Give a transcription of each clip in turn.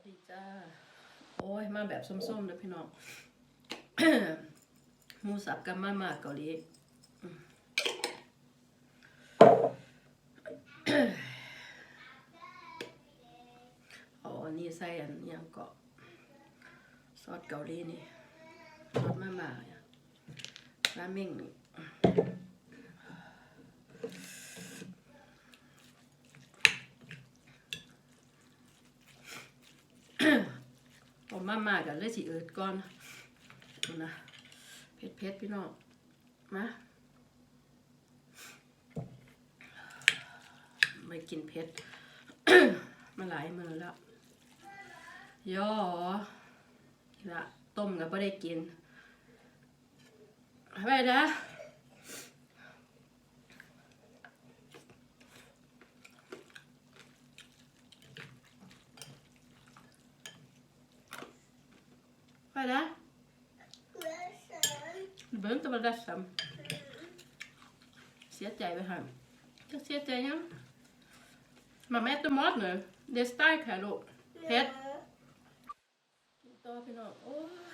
วัสดีจ้า โอ้ย มาแบบส้มๆนะพี่น้องมูสับกับมาม่าเกาหลีอืมเอนนี้ใส่อันยังเกาะซอสเกาหลีนี่ซอสมาม่าราเมงนี่ เอามามากันเลยสิเอิดก่อนดูนะเผ็ดเผ็ดพี่น้องมาไม่กินเผ็ดมาหลายมือแล้วย่อละต้มก็ไม่ได้กินไปนะ ไปนะ Du behöver inte vara ledsen. เสียใจไปค่ะจะเสียใจยัง Mamma äter mat nu. Det är starkt här då. Fett. ต่อพี่น้องโอ้ย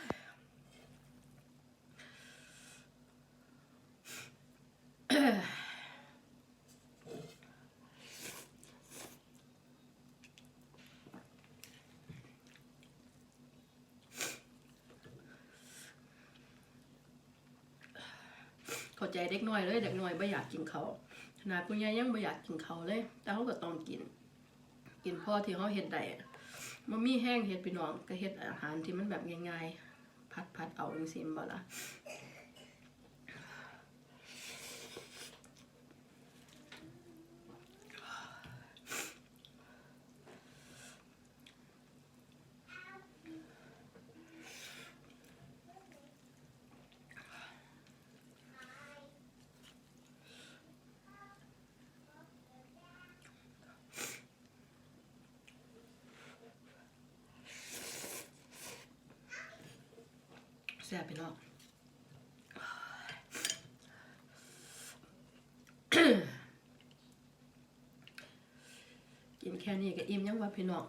เข้า ใจเด็กน้อยเลยเด็กน้อยไม่อยากกินเขาขนาดผู้ใหญ่ยังไม่อยากกินเขาเลย แต่เขาก็ต้องกิน กินพ่อที่เขาเห็ดได้มันมีแห้งเห็ดพี่น้องก็เห็ดอาหารที่มันแบบง่ายๆพัดพัดเอาจังซี่บ่ละ ซ่บพี่น้องกินแค่นี้ก็อิ่มยังว่าพี่น้อง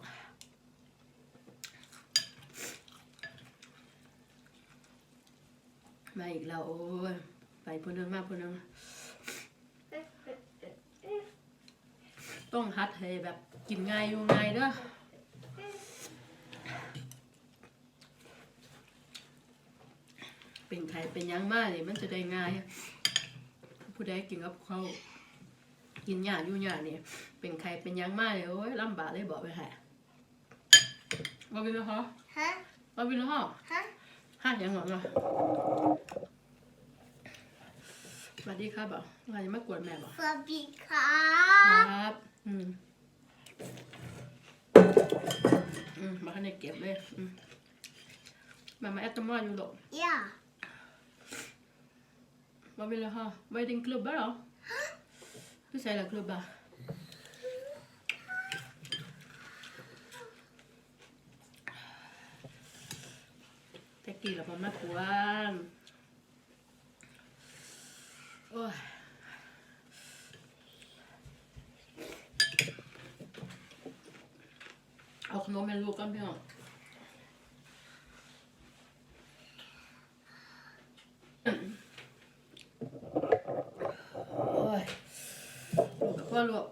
มาอีกแล้วโอ้ยไปพูนึงมากพูนึงต้องฮัดให้แบบกินง่ายอยู่ง่ายเด้อ เป็นใครเป็นหยังมากนี่มันจะได้ง่าย ผู้ใดกินกับเขาวกินยากอยู่ยากนี่เป็นใครเป็นหยังมากเลยโอ้ยลำบากเลยบอกไปแห่ว่าวินแล้วฮะ Hä? ว่าวินแล้วฮะ Hä? ฮะยังหงอะสวัสดีครับบอกว่าจะมากวนแม่บอก Fabrika. ครับอืมอืมมาข้างในเก็บเลยอืมมามาแอตตมออยู่หรอก Ja. Vad vill du ha? Vad är din klubba då? Du säger klubba. Tequila på mackan. Åh. เอาขนมเป็นลูกกันพี่น้อง โอ้ย ลูก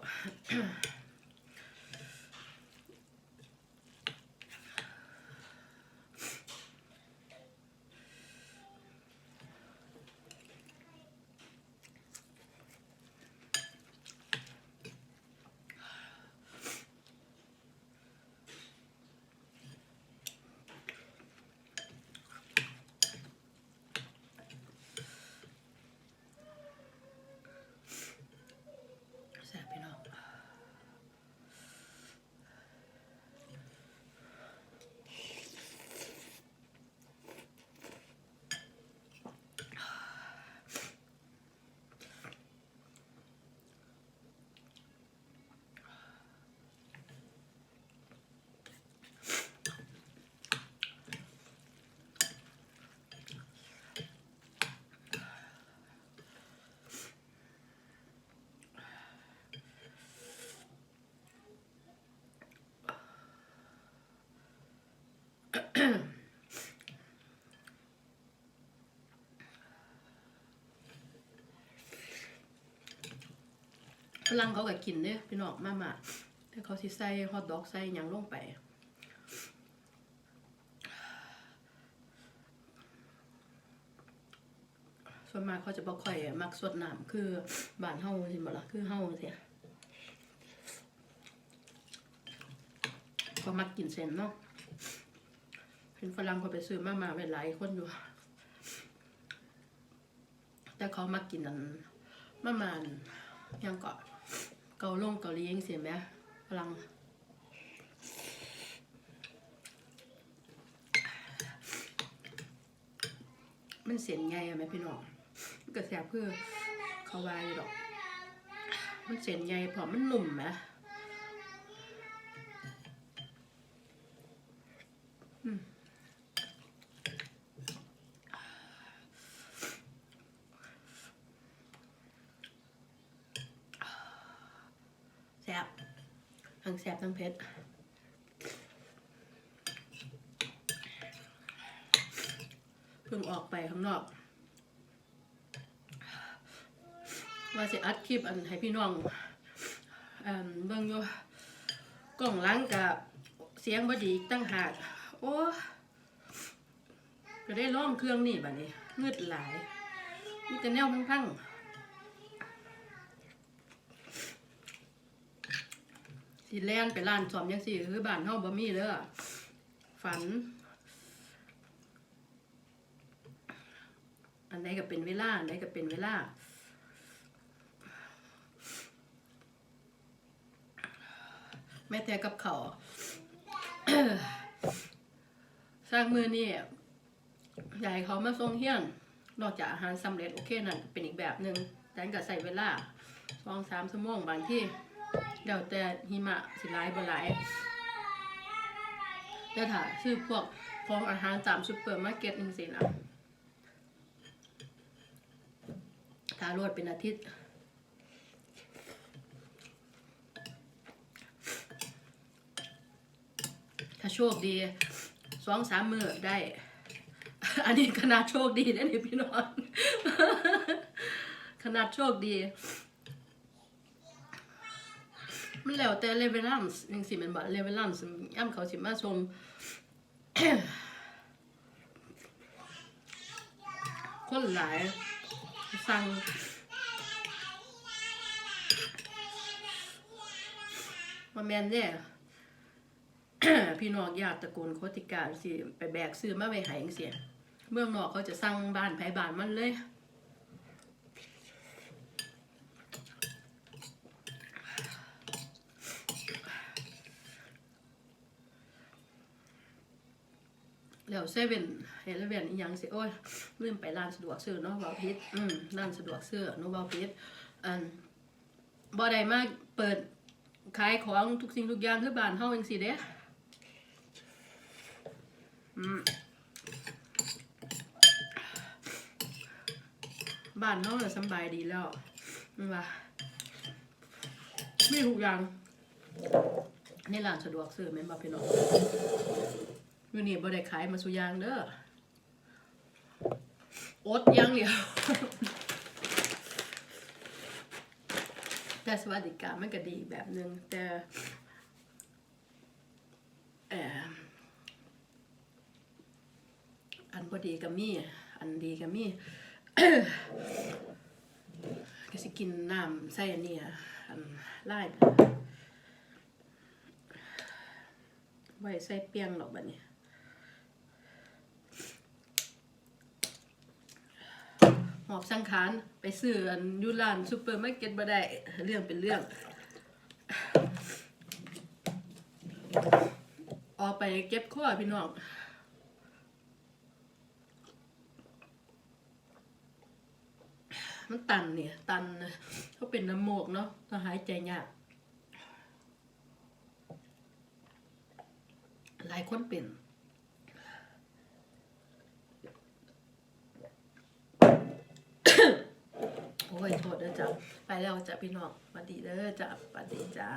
ฝรั่งเขาก็กินเด้พี่น้องมามาแต่เขาสิใส่ฮอทดอกใส่ยังลงไป ส่วนมากเขาจะบ่ค่อยมักสดน้ำคือบ้านเฮาสิบ่ล่ะคือเฮาเสียก็มักกินเส้นเนาะเห็นฝรั่งเขาไปซื้อมามาไว้หลายคนอยู่ แต่เขามักกินอันมามาอันยังก็ เกาลงเกาหลียังเสียไหมพลังมันเสียนไงอะแม่พี่น้องมันก็แสบเพื่อเขาวายหรอก มันเสียนไงเพราะมันหนุ่มไหมอืมแสบทั้งแสบทั้งเผ็ด เพิ่งออกไปข้างนอกว่าสิอัดคลิปอันให้พี่น้องอันเบิ่งอยู่กล่องล้างกับเสียงบดีตั้งหากโอ้ก็ได้ล่องเครื่องนี่บัดนี้เงืดหลายมีแต่แนวพังๆสิแล่นไปร้านสอมยังสิคือบ้านเฮาบ่มีเด้อฝัน อันไหนก็เป็นเวลาอันไหนก็เป็นเวลาแม่แต่กับเขาสร้างมือนี่ยากให้เขามาส่งเฮียน นอกจากอาหารสำเร็จโอเคนั่นเป็นอีกแบบหนึ่งแต่ก็ใส่เวลาสองสามชั่วโมงบางที่เดี๋ยวแต่หิมะสิหลายบ่หลายแต่ถ้าซื้อพวกของอาหารตามซูเปอร์มาร์เก็ตจริงๆนะ ถ้ารวดเป็นอาทิตย์ถ้าโชคดีสองสามมือได้ อันนี้ขนาดโชคดีนะนี่พี่น้องขนาดโชคดี มันแล้วแต่เลเวลลันส์ยังสิแมันบอกเลเวลลันส์ย่ำเขาสิมาชมคนหลาย สั่งมาแมนเด้พี่น้องญาติตระกูลโคติกาสิไปแบกซื้อมาไว้ใหายเสียเมืองนอกเขาจะสั่งบ้านไผบ้านมันเลยแล้วเซเว่น เฮลเว่นอีหยังสิโอ้ยลืมไปร้านสะดวกซื้อเนาะเบาพิษอืมร้านสะดวกซื้อเนาะเบาพิษอันบ่ได้มากเปิดขายของทุกสิ่งทุกอย่างคือบ้านเฮาจังซี่เด้อืมบ้านเฮาน่ะสบายดีแล้วว่ามีทุกอย่างในร้านสะดวกซื้อแม่นบ่พี่น้องอยู่นี่บ่ได้ขายมาสุยางเด้อ อดอยังเดียวแต่สวัสดิการมันก็ดีแบบนึงแต่เออันบ่ดีก็มีอันดีก็มีก็สิกินน้ำใส่อันนี้อะอันไล่ไว้ใส่เปียงหรอกบัดนี้ หอบสังขารไปซื้ออันยูร้านซูเปอร์มาร์เก็ตบ่ได้เรื่องเป็นเรื่อง ออกไปเก็บข้อพี่น้องมันตันเนี่ย ตันเขาเป็นน้ำโมกเนาะต้องหายใจยากหลายคนเป็น โอ้ยโทษเด้อจ้ะไปแล้วจ้ะพี่น้องสวัสดีเด้อจ้ะสวัสดีจ้า